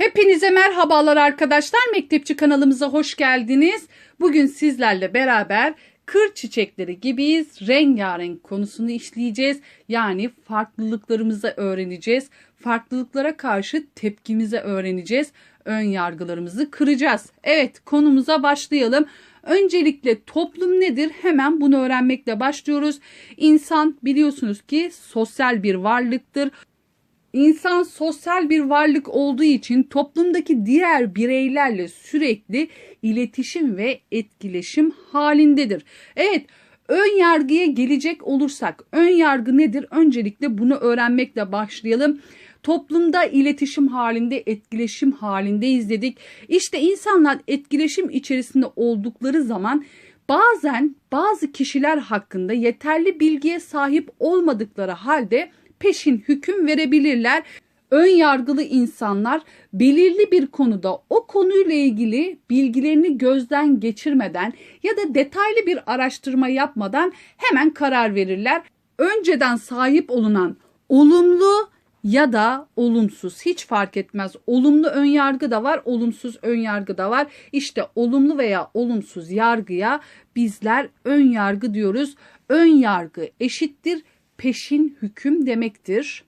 Hepinize merhabalar arkadaşlar. Mektepçi kanalımıza hoş geldiniz. Bugün sizlerle beraber kır çiçekleri gibiyiz. Rengarenk konusunu işleyeceğiz. Yani farklılıklarımızı öğreneceğiz. Farklılıklara karşı tepkimizi öğreneceğiz. Ön yargılarımızı kıracağız. Evet konumuza başlayalım. Öncelikle toplum nedir? Hemen bunu öğrenmekle başlıyoruz. İnsan biliyorsunuz ki sosyal bir varlıktır. İnsan sosyal bir varlık olduğu için toplumdaki diğer bireylerle sürekli iletişim ve etkileşim halindedir. Evet, ön yargıya gelecek olursak, ön yargı nedir? Öncelikle bunu öğrenmekle başlayalım. Toplumda iletişim halinde, etkileşim halinde izledik. İşte insanlar etkileşim içerisinde oldukları zaman bazen bazı kişiler hakkında yeterli bilgiye sahip olmadıkları halde peşin hüküm verebilirler. Ön yargılı insanlar belirli bir konuda o konuyla ilgili bilgilerini gözden geçirmeden ya da detaylı bir araştırma yapmadan hemen karar verirler. Önceden sahip olunan olumlu ya da olumsuz hiç fark etmez. Olumlu ön yargı da var, olumsuz ön yargı da var. İşte olumlu veya olumsuz yargıya bizler ön yargı diyoruz. Ön yargı eşittir peşin hüküm demektir.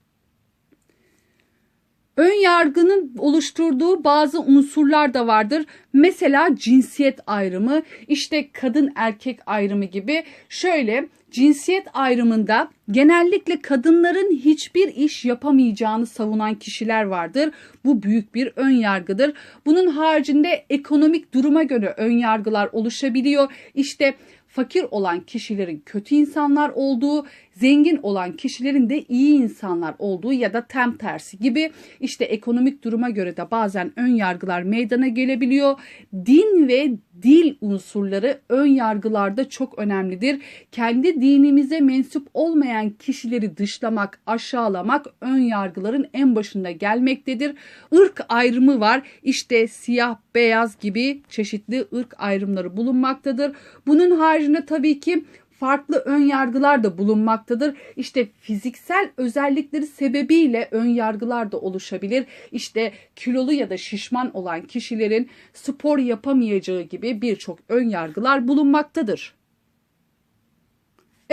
Ön yargının oluşturduğu bazı unsurlar da vardır. Mesela cinsiyet ayrımı, işte kadın erkek ayrımı gibi. Şöyle cinsiyet ayrımında genellikle kadınların hiçbir iş yapamayacağını savunan kişiler vardır. Bu büyük bir ön yargıdır. Bunun haricinde ekonomik duruma göre ön yargılar oluşabiliyor. İşte fakir olan kişilerin kötü insanlar olduğu, zengin olan kişilerin de iyi insanlar olduğu ya da tam tersi gibi işte ekonomik duruma göre de bazen ön yargılar meydana gelebiliyor. Din ve dil unsurları ön yargılarda çok önemlidir. Kendi dinimize mensup olmayan kişileri dışlamak, aşağılamak ön yargıların en başında gelmektedir. Irk ayrımı var. İşte siyah, beyaz gibi çeşitli ırk ayrımları bulunmaktadır. Bunun haricinde tabii ki farklı ön yargılar da bulunmaktadır. İşte fiziksel özellikleri sebebiyle ön yargılar da oluşabilir. İşte kilolu ya da şişman olan kişilerin spor yapamayacağı gibi birçok ön yargılar bulunmaktadır.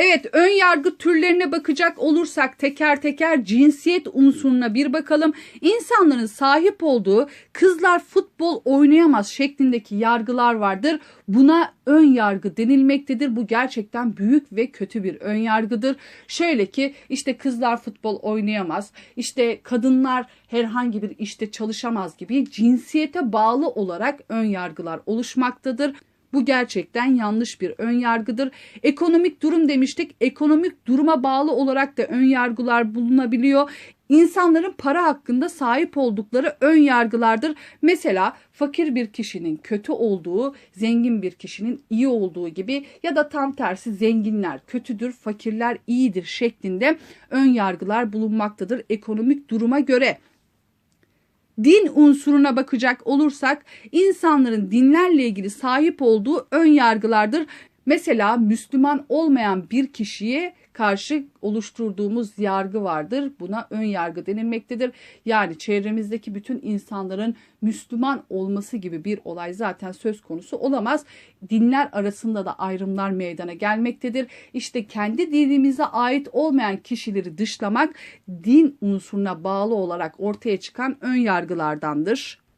Evet ön yargı türlerine bakacak olursak teker teker cinsiyet unsuruna bir bakalım. İnsanların sahip olduğu kızlar futbol oynayamaz şeklindeki yargılar vardır. Buna ön yargı denilmektedir. Bu gerçekten büyük ve kötü bir ön yargıdır. Şöyle ki işte kızlar futbol oynayamaz. işte kadınlar herhangi bir işte çalışamaz gibi cinsiyete bağlı olarak ön yargılar oluşmaktadır. Bu gerçekten yanlış bir ön yargıdır. Ekonomik durum demiştik. Ekonomik duruma bağlı olarak da ön yargılar bulunabiliyor. İnsanların para hakkında sahip oldukları ön yargılardır. Mesela fakir bir kişinin kötü olduğu, zengin bir kişinin iyi olduğu gibi ya da tam tersi zenginler kötüdür, fakirler iyidir şeklinde ön yargılar bulunmaktadır ekonomik duruma göre din unsuruna bakacak olursak insanların dinlerle ilgili sahip olduğu ön yargılardır. Mesela Müslüman olmayan bir kişiye karşı oluşturduğumuz yargı vardır. Buna ön yargı denilmektedir. Yani çevremizdeki bütün insanların Müslüman olması gibi bir olay zaten söz konusu olamaz. Dinler arasında da ayrımlar meydana gelmektedir. İşte kendi dinimize ait olmayan kişileri dışlamak din unsuruna bağlı olarak ortaya çıkan ön yargılardandır.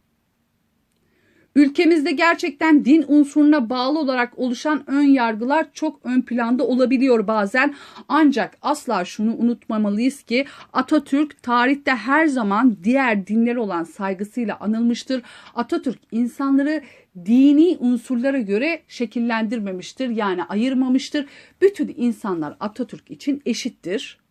Ülkemizde gerçekten din unsuruna bağlı olarak oluşan ön yargılar çok ön planda olabiliyor bazen. Ancak asla şunu unutmamalıyız ki Atatürk tarihte her zaman diğer dinler olan saygısıyla anılmıştır. Atatürk insanları dini unsurlara göre şekillendirmemiştir. Yani ayırmamıştır. Bütün insanlar Atatürk için eşittir.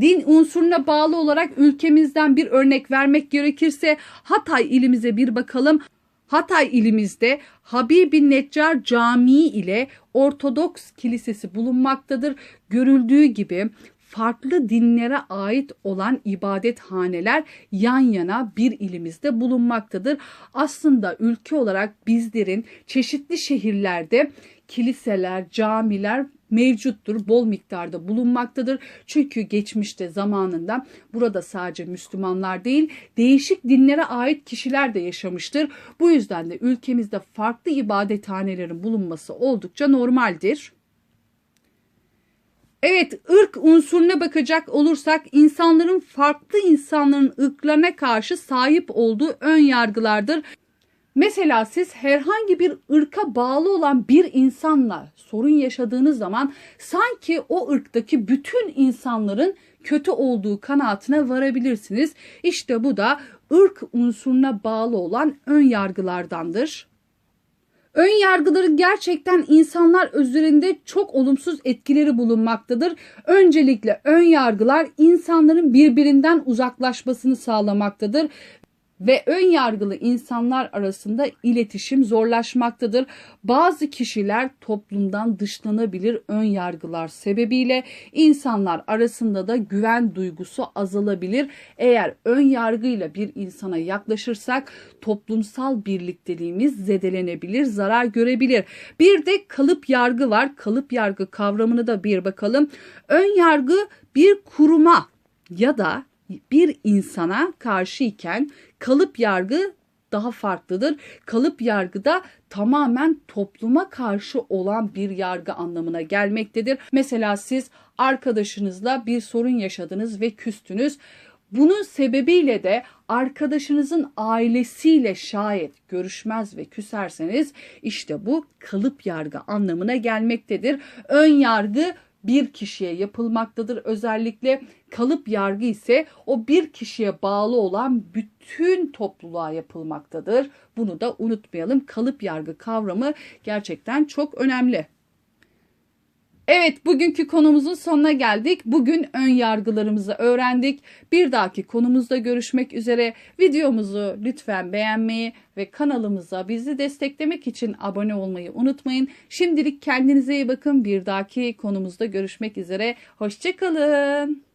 Din unsuruna bağlı olarak ülkemizden bir örnek vermek gerekirse Hatay ilimize bir bakalım. Hatay ilimizde Habibi Neccar Camii ile Ortodoks Kilisesi bulunmaktadır. Görüldüğü gibi farklı dinlere ait olan ibadethaneler yan yana bir ilimizde bulunmaktadır. Aslında ülke olarak bizlerin çeşitli şehirlerde kiliseler, camiler mevcuttur, bol miktarda bulunmaktadır. Çünkü geçmişte zamanında burada sadece Müslümanlar değil, değişik dinlere ait kişiler de yaşamıştır. Bu yüzden de ülkemizde farklı ibadethanelerin bulunması oldukça normaldir. Evet, ırk unsuruna bakacak olursak insanların farklı insanların ırklarına karşı sahip olduğu ön yargılardır. Mesela siz herhangi bir ırka bağlı olan bir insanla sorun yaşadığınız zaman sanki o ırktaki bütün insanların kötü olduğu kanaatine varabilirsiniz. İşte bu da ırk unsuruna bağlı olan ön yargılardandır. Ön yargıların gerçekten insanlar üzerinde çok olumsuz etkileri bulunmaktadır. Öncelikle ön yargılar insanların birbirinden uzaklaşmasını sağlamaktadır ve ön yargılı insanlar arasında iletişim zorlaşmaktadır. Bazı kişiler toplumdan dışlanabilir ön yargılar sebebiyle insanlar arasında da güven duygusu azalabilir. Eğer ön yargıyla bir insana yaklaşırsak toplumsal birlikteliğimiz zedelenebilir, zarar görebilir. Bir de kalıp yargı var. Kalıp yargı kavramını da bir bakalım. Ön yargı bir kuruma ya da bir insana karşı iken kalıp yargı daha farklıdır. Kalıp yargıda tamamen topluma karşı olan bir yargı anlamına gelmektedir. Mesela siz arkadaşınızla bir sorun yaşadınız ve küstünüz. Bunun sebebiyle de arkadaşınızın ailesiyle şayet görüşmez ve küserseniz işte bu kalıp yargı anlamına gelmektedir. Ön yargı bir kişiye yapılmaktadır. Özellikle kalıp yargı ise o bir kişiye bağlı olan bütün topluluğa yapılmaktadır. Bunu da unutmayalım. Kalıp yargı kavramı gerçekten çok önemli. Evet bugünkü konumuzun sonuna geldik. Bugün ön yargılarımızı öğrendik. Bir dahaki konumuzda görüşmek üzere. Videomuzu lütfen beğenmeyi ve kanalımıza bizi desteklemek için abone olmayı unutmayın. Şimdilik kendinize iyi bakın. Bir dahaki konumuzda görüşmek üzere. Hoşçakalın.